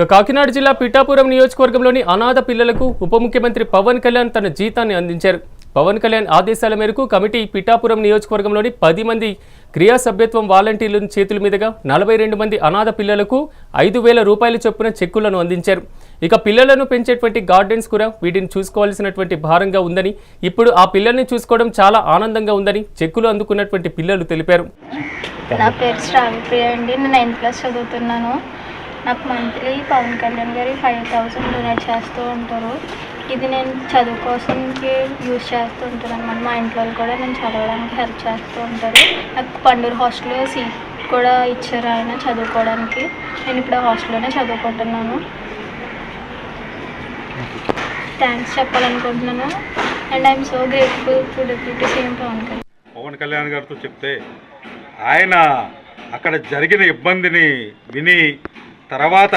ఇక కాకినాడ జిల్లా పిఠాపురం నియోజకవర్గంలోని అనాథ పిల్లలకు ఉప ముఖ్యమంత్రి పవన్ కళ్యాణ్ తన జీతాన్ని అందించారు. పవన్ కళ్యాణ్ ఆదేశాల మేరకు కమిటీ పిఠాపురం నియోజకవర్గంలోని పది మంది క్రియా సభ్యత్వం వాలంటీర్ల చేతుల మీదుగా నలభై రెండు మంది అనాథ పిల్లలకు ఐదు వేల రూపాయల చొప్పున చెక్కులను అందించారు. ఇక పిల్లలను పెంచేటువంటి గార్డెన్స్ కూడా వీటిని చూసుకోవాల్సినటువంటి భారంగా ఉందని ఇప్పుడు ఆ పిల్లల్ని చూసుకోవడం చాలా ఆనందంగా ఉందని చెక్కులు అందుకున్నటువంటి పిల్లలు తెలిపారు. నా పేరు శ్రావిప్రియ అండి. నేను నైన్త్ క్లాస్ చదువుతున్నాను. నాకు మంత్లీ పవన్ కళ్యాణ్ గారి ఫైవ్ థౌసండ్ డొనేట్ చేస్తూ ఉంటారు. ఇది నేను చదువు కోసంకి యూజ్ చేస్తూ ఉంటాను అనమాట మా ఇంట్లో వాళ్ళు కూడా నేను చదవడానికి హెల్ప్ చేస్తూ ఉంటారు. నాకు పండూరు హాస్టల్లో సీట్ కూడా ఇచ్చారు ఆయన చదువుకోవడానికి. నేను ఇప్పుడు ఆ హాస్టల్లోనే చదువుకుంటున్నాను. థ్యాంక్స్ చెప్పాలనుకుంటున్నాను. And I'm so grateful to deputy CM Pavan Kalyan. Pavan Kalyan గారితో చెప్తే ఆయన అక్కడ జరిగిన ఇబ్బందిని విని తర్వాత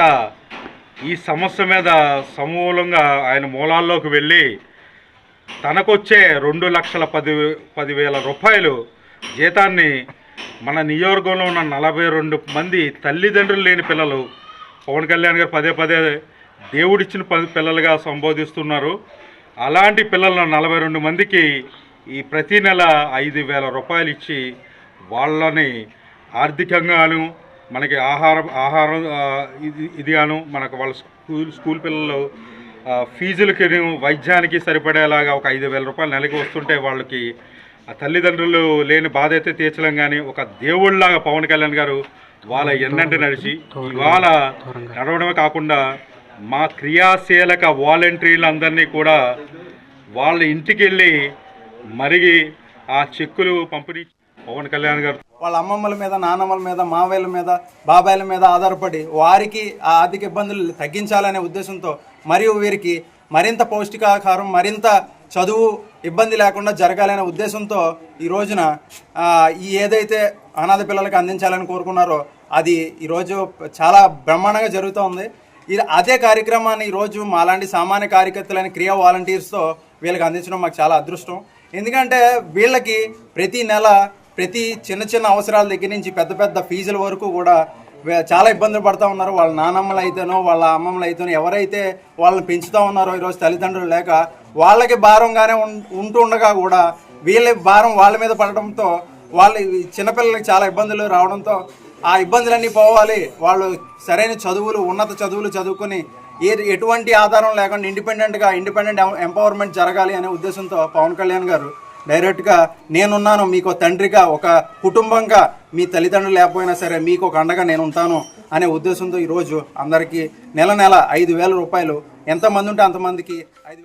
ఈ సమస్య మీద సమూలంగా ఆయన మూలాల్లోకి వెళ్ళి తనకొచ్చే రెండు లక్షల పది పదివేల రూపాయలు జీతాన్ని మన నియోజకవర్గంలో ఉన్న నలభై రెండు మంది తల్లిదండ్రులు లేని పిల్లలు పవన్ కళ్యాణ్ గారు పదే పదే దేవుడిచ్చిన ప- పిల్లలుగా సంబోధిస్తున్నారు. అలాంటి పిల్లలను నలభై రెండు మందికి ఈ ప్రతి నెల ఐదు వేల రూపాయలు ఇచ్చి వాళ్ళని ఆర్థికంగాను మనకి ఆహారం ఆహారం ఇది ఇదిగాను మనకు వాళ్ళ స్కూల్ స్కూల్ పిల్లలు ఫీజులకి వైద్యానికి సరిపడేలాగా ఒక ఐదు వేల రూపాయలు నెలకి వస్తుంటే వాళ్ళకి ఆ తల్లిదండ్రులు లేని బాధ అయితే తీర్చలేం కానీ ఒక దేవుళ్ళలాగా పవన్ కళ్యాణ్ గారు వాళ్ళ ఎన్నంటి నడిచి ఇవాళ నడవడమే కాకుండా మా క్రియాశీలక వాలంటీర్లందరినీ కూడా వాళ్ళ ఇంటికి వెళ్ళి మరిగి ఆ చెక్కులు పంపిణీ పవన్ కళ్యాణ్ గారు వాళ్ళ అమ్మమ్మల మీద నాన్నమ్మల మీద మావయ్యల మీద బాబాయిల మీద ఆధారపడి వారికి ఆ ఆర్థిక ఇబ్బందులు తగ్గించాలనే ఉద్దేశంతో మరియు వీరికి మరింత పౌష్టికాహారం మరింత చదువు ఇబ్బంది లేకుండా జరగాలనే ఉద్దేశంతో ఈ రోజున ఈ ఏదైతే అనాథ పిల్లలకి అందించాలని కోరుకున్నారో అది ఈరోజు చాలా బ్రహ్మాండంగా జరుగుతూ ఉంది. ఇది అదే కార్యక్రమాన్ని ఈరోజు మాలాంటి సామాన్య కార్యకర్తలైన క్రియా వాలంటీర్స్తో వీళ్ళకి అందించడం మాకు చాలా అదృష్టం. ఎందుకంటే వీళ్ళకి ప్రతి నెల ప్రతి చిన్న చిన్న అవసరాల దగ్గర నుంచి పెద్ద పెద్ద ఫీజుల వరకు కూడా చాలా ఇబ్బందులు పడుతూ ఉన్నారు. వాళ్ళ నానమ్మలు అయితేనో వాళ్ళ అమ్మమ్మలు అయితేనో ఎవరైతే వాళ్ళని పెంచుతూ ఉన్నారో ఈరోజు తల్లిదండ్రులు లేక వాళ్ళకి భారంగానే ఉం- ఉంటూ ఉండగా కూడా వీళ్ళ భారం వాళ్ళ మీద పడడంతో వాళ్ళ చిన్నపిల్లలకి చాలా ఇబ్బందులు రావడంతో ఆ ఇబ్బందులన్నీ పోవాలి. వాళ్ళు సరైన చదువులు ఉన్నత చదువులు చదువుకొని ఏ ఎటువంటి ఆధారం లేకుండా ఇండిపెండెంట్గా ఇండిపెండెంట్ ఎంపవర్మెంట్ జరగాలి అనే ఉద్దేశంతో పవన్ కళ్యాణ్ గారు డైరెక్ట్గా నేనున్నాను మీకు తండ్రిగా ఒక కుటుంబంగా మీ తల్లిదండ్రులు లేకపోయినా సరే మీకు ఒక అండగా నేను ఉంటాను అనే ఉద్దేశంతో ఈరోజు అందరికీ నెల నెల ఐదు వేల రూపాయలు. ఎంతమంది ఉంటే అంతమందికి ఐదు